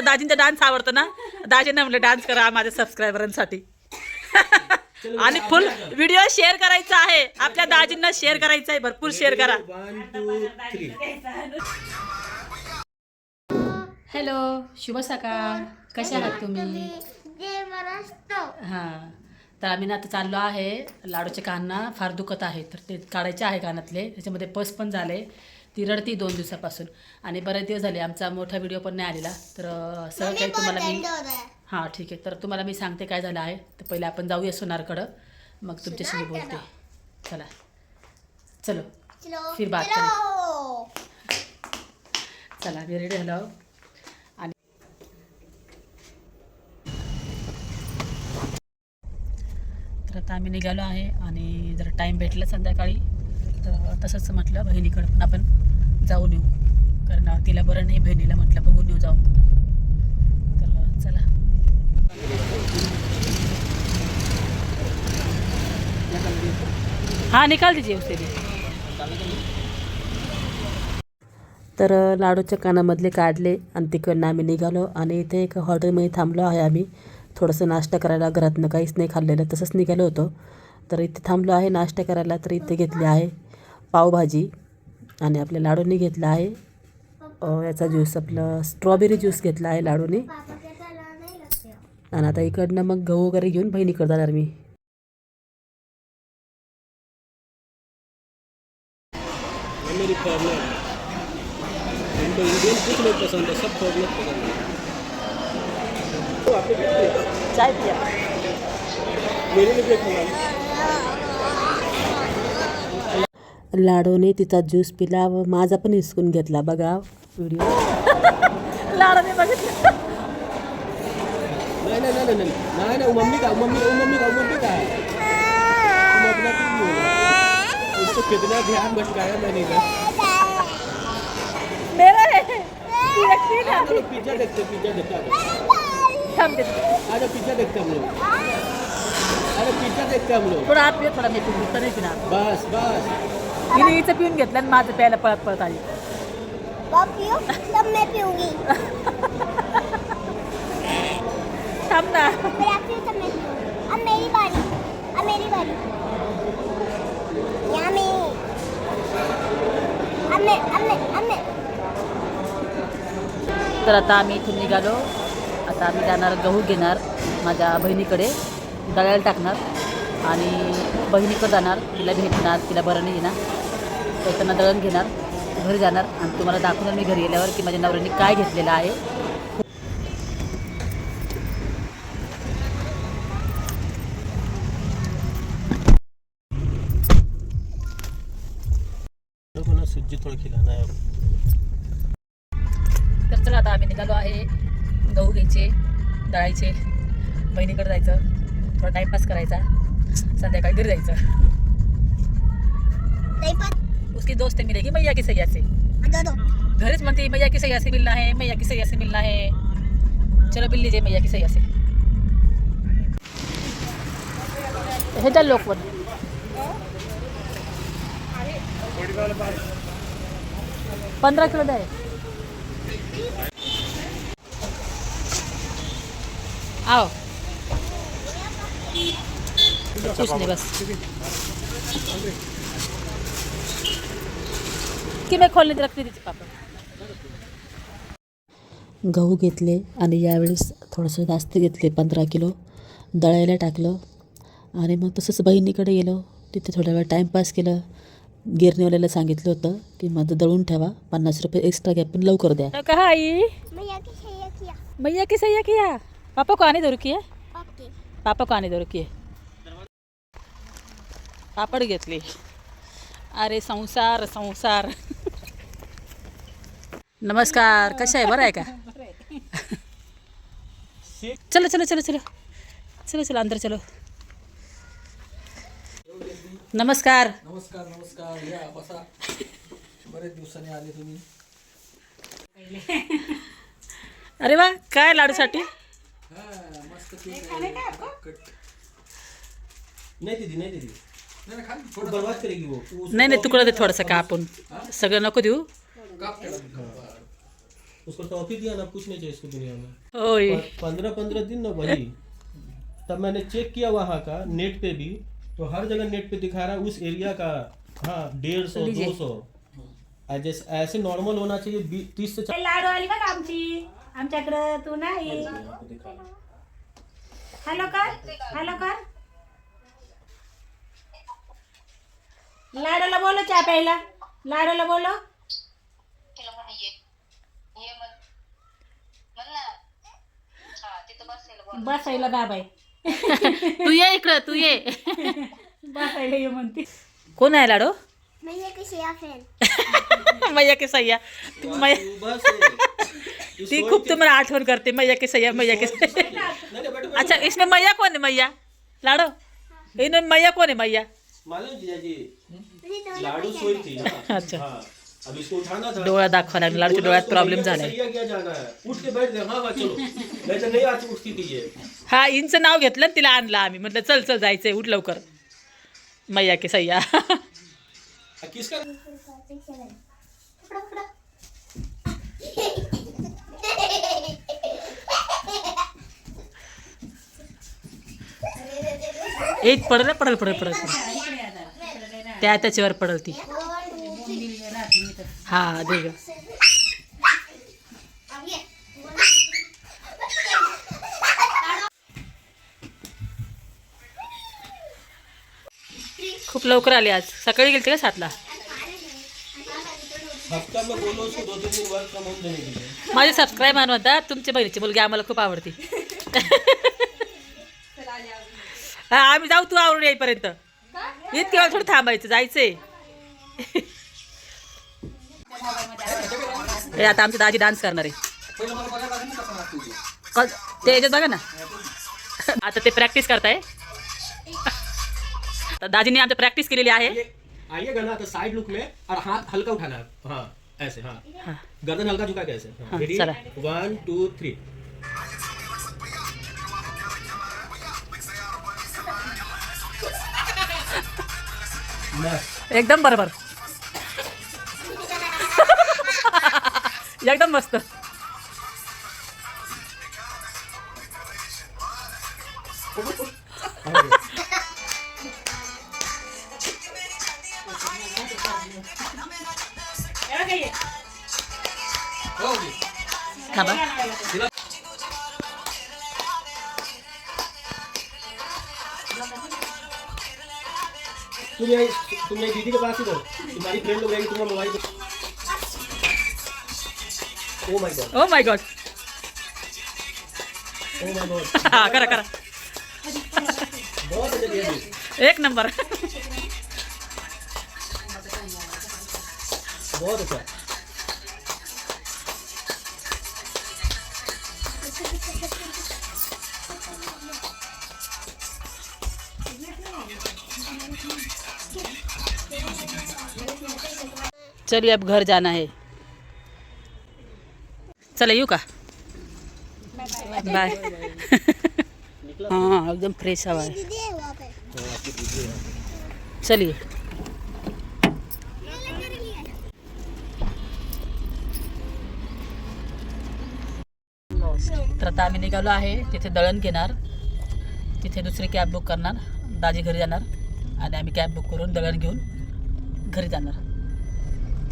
दाजींचा dance आवडतो ना? दाजींना म्हणलं डान्स करा माझ्या सबस्क्रायबरांसाठी आणि फुल व्हिडिओ शेअर करायचा आहे. आपल्या दाजींना शेअर करायचा आहे. भरपूर शेअर करा. हॅलो शुभ सकाळ. कशा आहात तुम्ही? हां. तर आम्ही ना आता चाललो आहे लाडूचे कान फार दुखत आहे तर ते काढायचे आहे कानातले त्याच्यामध्ये पस पण झाले ती रडती दोन दिवसापासून. आणि बरेच दिवस झाले आमचा मोठा व्हिडिओ पण नाही आलेला. तर सगळं काही तुम्हाला मी हां ठीक आहे. तर तुम्हाला मी सांगते काय झालं आहे. तर पहिले आपण जाऊया सोनारकडं. मग तुमच्याशी मी बोलते. चला. चलो. फिर बात करें. चला मी रेडी झालो. तर आता आम्ही निघालो आहे आणि जर टाईम भेटला संध्याकाळी तर तसंच म्हटलं बहिणीकडं पण आपण जाऊन येऊ. कारण तिला बरं नाही बहिणीला म्हटलं बघून येऊ जाऊ तर चला. हां निकाल दीजिए तर लाडूच्या कानामधले काढले आणि तिकडनं आम्ही निघालो आणि इथे एक हॉटेलमध्ये थांबलो आहे आम्ही. थोडंसं नाश्ता करायला घरातनं काहीच नाही खाल्लेलं तसंच निघालो होतो. तर इथे थांबलो आहे नाश्ता करायला तर इथे घेतली आहे पावभाजी आणि आपल्या लाडूनी घेतला आहे. याचा ज्यूस आपलं स्ट्रॉबेरी ज्यूस घेतला आहे लाडूने. आणि आता इकडनं मग गहू वगैरे घेऊन बहिणीकडे जाणार मी. ये पसंद है सब फॉर्मर पसंद है तो आपने क्या किया? चाय पिया मेरे लिए क्या किया? लाडूने तिचा ज्यूस पिला व माझा पण हिसकून घेतला बघा व्हिडिओ लाडूने बघितलं नहीं नहीं नहीं नहीं नहीं नहीं नहीं मम्मी का मम्मी वो मम्मी का वो मम्मी का है तुम अपना क्यों बोल उसको कितना ध्यान भटकाया मैंने इधर मेरा है तू एकटी ना. चलो पिज्जा देखते हैं, पिज्जा देखते थांब दे. आजा पिज्जा देखते हम लोग? अरे पिज्जा देखते हम लोग? थोडा पिऊ थोडा मी पिऊ तर नाही पिणार बस बस. हिने हिचं पिऊन घेतलं आणि माझं प्यायला पळत पळत आली. पियो मैं पीऊंगी. थांब ना. मेरा फिर तब मैं पीऊंगी. अब मेरी बारी. अब मेरी बारी. यहाँ मैं अब मैं अब मैं अब मैं. तर आता आम्ही इथून निघालो. आता आम्ही जाणार गहू घेणार माझ्या बहिणीकडे दळायला टाकणार आणि बहिणीकडे जाणार तिला भेटणार तिला बरं नाही येणार. त्यांना दळण घेणार घरी जाणार आणि तुम्हाला दाखवणार मी घरी गेल्यावर की माझ्या नवऱ्याने काय घेतलेलं आहे. दळायचे बहिणीकडे जायचं थोडा टाइमपास करायचा संध्याकाळी घरी जायचं. उसकी दोस्त मिलेगी मैया की सैया से दो घरच म्हणते मैया की सैया से मिलना है मैया की सैया से मिलना है। चलो मिल लीजिए मैया की सैया से ह्याच्या लोक पण पंधरा किलो द्या आओ। कुछ नहीं बस। की मैं खोलने रखते देते पापा। गहू घेतले आणि यावेळेस थोडंसं जास्त घेतले पंधरा किलो. दळायला टाकलं आणि मग तसंच बहिणीकडे गेलो. तिथे थोडा वेळ टाईमपास केलं. गिरणीवाल्याला सांगितलं होतं की माझं दळून ठेवा पन्नास रुपये एक्स्ट्रा घ्या पण लवकर द्या. आई? मैया की सैया किया? मैया की सैया किया? पापा को आने दो रुकी ओके। पापा को आने दो रुकी पापड घेतली अरे संसार संसार। नमस्कार कशा आहे? बरं आहे का? चलो चलो चलो चलो। चलो चलो अंदर चलो। नमस्कार। नमस्कार नमस्कार। या बसा। बरेच दिवसांनी आले तुम्ही. अरे वा काय लाडूसाठी? नहीं दीदी नहीं दीदी। वो बर्बाद करेगी वो। वो नाही नाही तुकडं दे थोडंसं कापून। सगळं नको देऊ उसको टॉफी दिया ना कुछ नहीं चाहिए इसको दुनिया में। पंद्रह पंद्रह दिन ना वही। तब मैंने चेक किया वहाँ का नेट पे भी। तो हर जगह नेट पे दिखा रहा है उस एरिया का हाँ डेढ़ सौ। दो सौ। ऐसे नॉर्मल होना चाहिए तीस से ते लाडू आली का आमची आमच्याकडं तू नाही. हॅलो कर हॅलो कर. लाडूला बोलो चहा प्यायला. लाडूला बोलो हा बसायला दाबाय. तू ये इकडं तू ये. बसायला ये म्हणते. कोण आहे लाडो? मैं किसी या फ्रेंड मैया के सय्या मैया ती खूप तुम्हाला आठवण करते मैया के सय्या मैया के बैठो अच्छा इसमें मैया कौन है मैया लाडो इनमें मैया कौन है मैया मालूम जीजा जी मुझे दोनों लाडू सोई थी हाँ अच्छा हाँ अब इसको उठाना था डोळा दाखवा लाडूच्या डोळ्यात प्रॉब्लेम सैया जाना है उठ के बैठ गए हाँ हाँ चलो नहीं तो नहीं आती उठती थी ये हा इंचं नाव घेतलं आणि तिला आणलं आम्ही म्हटलं चल चल जायचंय उठ लवकर मैया के सय्या आ, किसका एक पडल पडल पडल पडल. त्या त्याच्यावर पडल ती. हा दे ग. खूप लवकर आली आज. सकाळी गेलते का सातला हफ्ता में बोलो उसको दो तीन दिन वर्क फ्रॉम होम देने के लिए माझे सबस्क्राईबर म्हणता तुमच्या बहिणीची मुलगी आम्हाला खूप आवडते. हा आम्ही जाऊ तू आवडून येईपर्यंत इतके वेळ थोडं थांबायचं जायचंय. हे आता आमची दाजी डान्स करणार आहे. ते याच्यात बघा ना. आता ते प्रॅक्टिस करताय. तर दाजीने आमचं प्रॅक्टिस केलेली आहे. आइएगा ना तो साइड लुक में और हाथ हल्का उठाना है। हाँ ऐसे हाँ। हाँ। गर्दन हल्का झुका के ऐसे। हाँ, रेडी वन टू थ्री एकदम बरोबर। एकदम मस्त। तुम यही तुम यही दीदी के पास ही रहो तुम्हारी फ्रेंड लोग रहेगी तुम्हारा mobile oh my God oh my God oh my God हा करा करा. बहुत अच्छा जी एक नंबर. बहुत अच्छा. चलिए अब घर जाना है। चला येऊ का? बाय हाँ एकदम फ्रेश हवा है। चलिए। तर आता आम्ही निघालो आहे तिथे दळण घेणार. तिथे दुसरी कॅब बुक करणार. दाजी घरी जाणार. आणि आम्ही कॅब बुक करून दळण घेऊन घरी जाणार.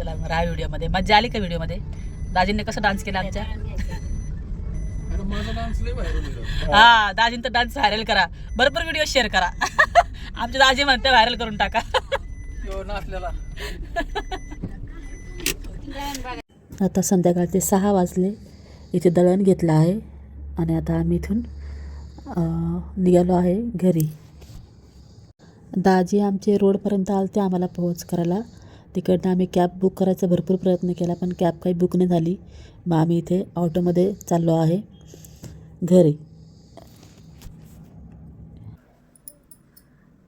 चला मग राहा व्हिडिओमध्ये. मजा आली का व्हिडिओमध्ये? दाजींनी कसं डान्स केला आमच्या? हा दाजींचा डान्स व्हायरल करा. बरोबर व्हिडिओ शेअर करा. आमचे दाजी म्हणते व्हायरल करून टाका. आता संध्याकाळचे सहा वाजले. इथे दळण घेतलं आहे. आणि आता आम्ही इथून निघालो आहे घरी. दाजी आमचे रोडपर्यंत आले ते आम्हाला पोहोच करायला. तिकडनं आम्ही कॅब बुक करायचा भरपूर प्रयत्न केला पण कॅब काही बुक नाही झाली. मग आम्ही इथे ऑटोमध्ये चाललो आहे. घरी.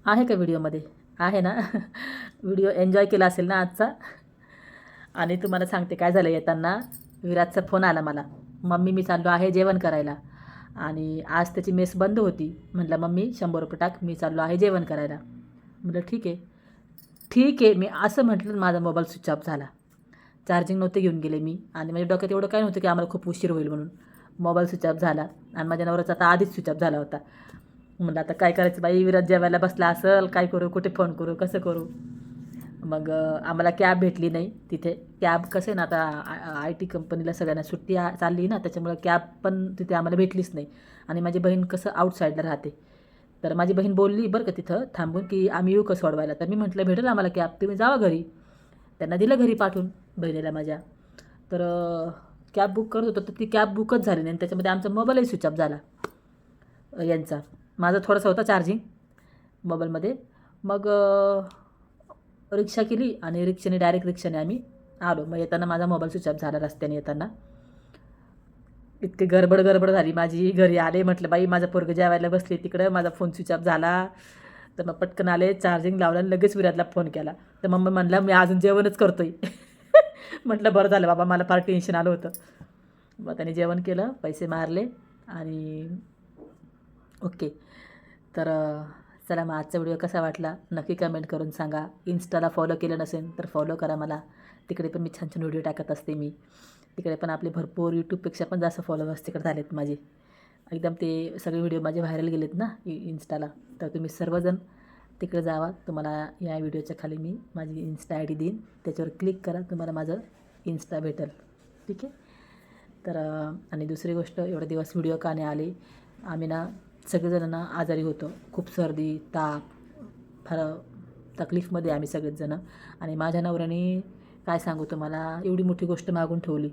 आहे का व्हिडिओमध्ये आहे ना? व्हिडिओ एन्जॉय केला असेल ना आजचा? आणि तुम्हाला सांगते काय झालं येताना. विराटचा फोन आला मला. मम्मी मी चाललो आहे जेवण करायला. आणि आज त्याची मेस बंद होती. म्हटलं मम्मी शंभर रुपये टाक. मी चाललो आहे जेवण करायला. म्हटलं ठीक आहे. ठीक आहे मी असं म्हटलं माझा मोबाईल स्विच ऑफ झाला. चार्जिंग नव्हते घेऊन गेले मी. आणि माझ्या डोक्यात एवढं काय नव्हतं की आम्हाला खूप उशीर होईल म्हणून. मोबाईल स्विच ऑफ झाला. आणि माझ्या नवऱ्याचा आता आधीच स्विच ऑफ झाला होता. म्हणलं आता काय करायचं बाई? विराज जेवायला बसला असेल काय करू? कुठे फोन करू? कसं करू? मग आम्हाला कॅब भेटली नाही तिथे. कॅब कसं आहे ना आता आय टी कंपनीला सगळ्यांना सुट्टी चालली ना त्याच्यामुळं कॅब पण तिथे आम्हाला भेटलीच नाही. आणि माझी बहीण कसं आउटसाईडला राहते. तर माझी बहीण बोलली बरं का तिथं थांबून की आम्ही येऊ का सोडवायला? तर मी म्हटलं भेटेल आम्हाला कॅब तुम्ही जावा घरी. त्यांना दिलं घरी पाठवून बहिणीला माझ्या. तर कॅब बुक करत होतो तर ती कॅब बुकच झाली नाही आणि त्याच्यामध्ये आमचा मोबाईलही स्विच ऑफ झाला यांचा. माझा थोडासा होता चार्जिंग मोबाईलमध्ये. मग रिक्षा केली आणि रिक्षाने डायरेक्ट रिक्षाने आम्ही आलो. मग येताना माझा मोबाईल स्विच ऑफ झाला रस्त्याने येताना. इतकी गडबड गडबड झाली. माझी घरी आले म्हटलं बाई माझा पोरगं जेवायला बसले तिकडं माझा फोन स्विच ऑफ झाला. तर मग पटकन आले चार्जिंग लावलं आणि लगेच विराजला फोन केला. तर मम्मी म्हणला मी अजून जेवणच करतोय. म्हटलं बरं झालं बाबा मला फार टेन्शन आलं होतं. मग त्याने जेवण केलं पैसे मारले आणि ओके. तर चला मग आजचा व्हिडिओ कसा वाटला? नक्की कमेंट करून सांगा. इन्स्टाला फॉलो केलं नसेल तर फॉलो करा मला. तिकडे पण मी छान छान व्हिडिओ टाकत असते मी. तिकडे पण आपले भरपूर यूट्यूबपेक्षा पण जास्त फॉलोअर्स तिकडे झालेत माझे. एकदम ते सगळे व्हिडिओ माझे व्हायरल गेलेत ना इन्स्टाला तर तुम्ही सर्वजण तिकडे जावा. तुम्हाला या व्हिडिओच्या खाली मी माझी इन्स्टा आय डी देईन. त्याच्यावर क्लिक करा. तुम्हाला माझं इन्स्टा भेटेल. ठीक आहे? तर आणि दुसरी गोष्ट एवढे दिवस व्हिडिओ का नाही आले? आम्ही ना सगळेजणांना आजारी होतो. खूप सर्दी ताप फार तकलीफमध्ये आम्ही सगळेच जणं आणि माझ्या नवऱ्याने काय सांगू तुम्हाला? एवढी मोठी गोष्ट मागून ठेवली.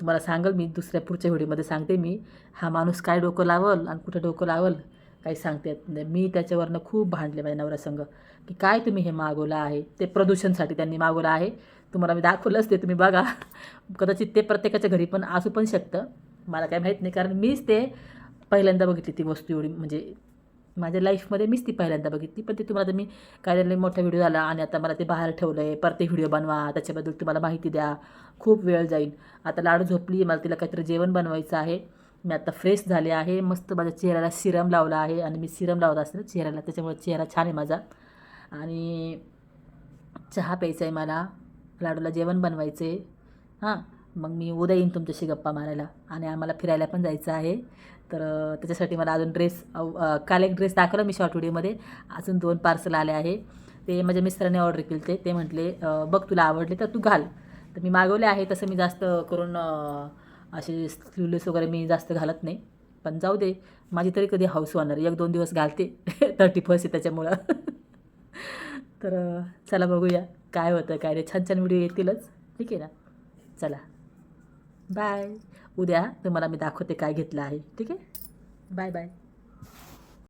तुम्हाला सांगल मी दुसऱ्या पुढच्या व्हिडिओमध्ये सांगते मी. हा माणूस काय डोकं लावल आणि कुठं डोकं लावल काही सांगते. नाही मी त्याच्यावरनं खूप भांडले माझ्या नवऱ्यासंग की काय तुम्ही हे मागवलं आहे? ते प्रदूषणसाठी त्यांनी मागवलं आहे. तुम्हाला मी दाखवलंच ते तुम्ही बघा. कदाचित ते प्रत्येकाच्या घरी पण असू पण शकतं. मला काय माहीत नाही कारण मीच ते पहिल्यांदा बघितली ती वस्तू एवढी म्हणजे माझ्या लाईफमध्ये मीच ती पहिल्यांदा बघितली पण ते तुम्हाला तर मी काय लई मोठा व्हिडिओ झाला आणि आता मला ते बाहेर ठेवलं आहे परत ते व्हिडिओ बनवा त्याच्याबद्दल तुम्हाला माहिती द्या. खूप वेळ जाईल. आता लाडू झोपली मला तिला काहीतरी जेवण बनवायचं आहे. मी आता फ्रेश झाले आहे. मस्त माझ्या चेहऱ्याला सिरम लावला आहे आणि मी सिरम लावत असते ना चेहऱ्याला त्याच्यामुळे चेहरा छान आहे माझा. आणि चहा प्यायचा आहे मला. लाडूला जेवण बनवायचे हां. मग मी उद्या येईन तुमच्याशी गप्पा मारायला. आणि आम्हाला फिरायला पण जायचं आहे. तर त्याच्यासाठी मला अजून ड्रेस काल एक ड्रेस दाखवला मी शॉर्ट व्हिडिओमध्ये अजून दोन पार्सल आले आहे. ते माझ्या मिस्टरांनी ऑर्डर केले ते ते म्हटले बघ तुला आवडले तर तू घाल. तर मी मागवले आहे. तसं मी जास्त करून असे स्लीवलेस वगैरे मी जास्त घालत नाही. पण जाऊ दे. माझी तरी कधी हाऊस होणार एक दोन दिवस घालते. थर्टी फर्स्ट आहे त्याच्यामुळं. तर चला बघूया. काय होतं काय रे छान छान व्हिडिओ येतीलच. ठीक आहे ना? चला. बाय उद्या तुम्हाला मी दाखवते काय घेतलं आहे. ठीक आहे? Bye bye